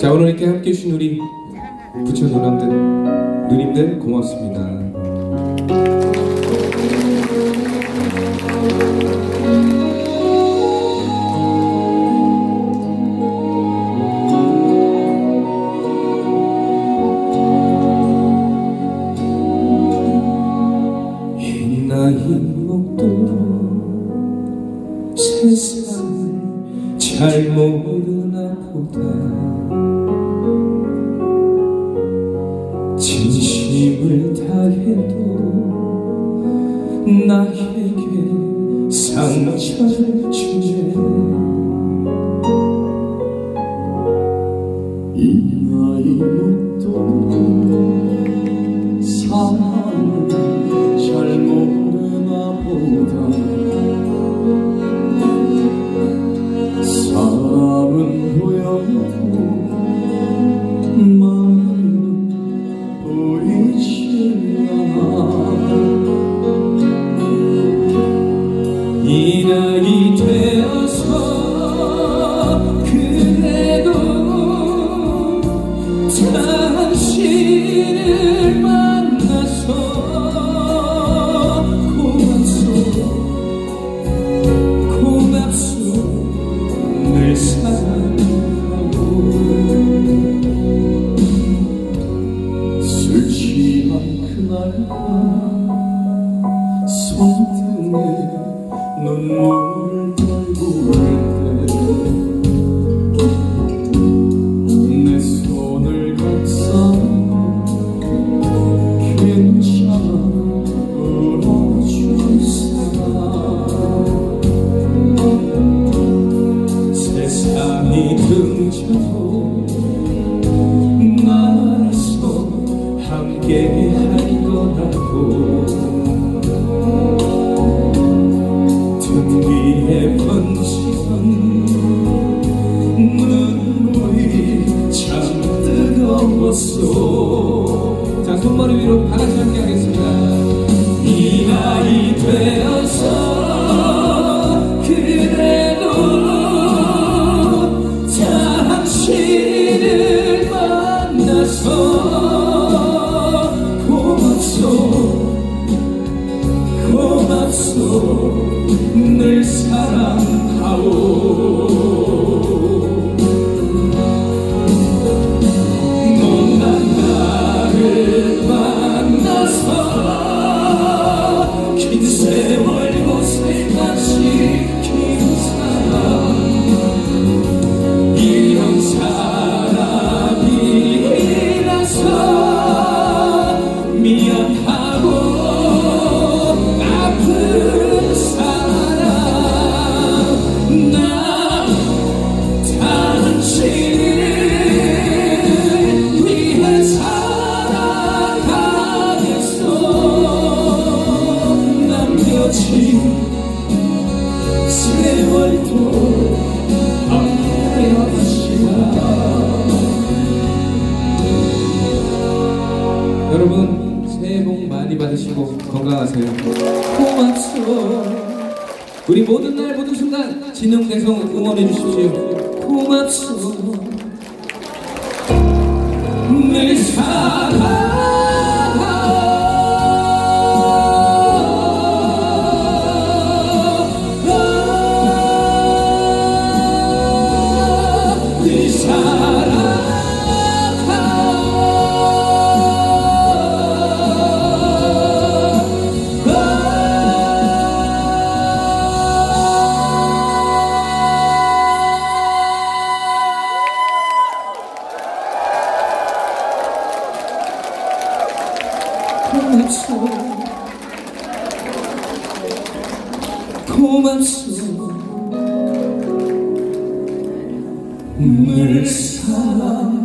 자 오늘 이렇게 함께 해주신 우리 부처 누남들 누님들 고맙습니다. 흰 나이 먹도록 세상을 잘모 진심을 다해도 나에게 상처를 주네. 이 나이 먹도 그래도 당신을 만나서 고맙소 고맙소 늘 사랑하고. 술 취한 그날 밤 손등에 눈물을 떨고 올때내 손을 감싸고 괜찮아 울어줄 사람 세상이 등져도 나라서 함께 할 거라고 늘 사랑하오. 못난 나를 만나서 긴 세월 세월도 여러분 새해 복 많이 받으시고 건강하세요. 고맙소. 우리 모든 날 모든 순간 진흥대성 응원해 주십시오. 고맙소. 늘 사랑 고맙소. 고맙소. 늘 사랑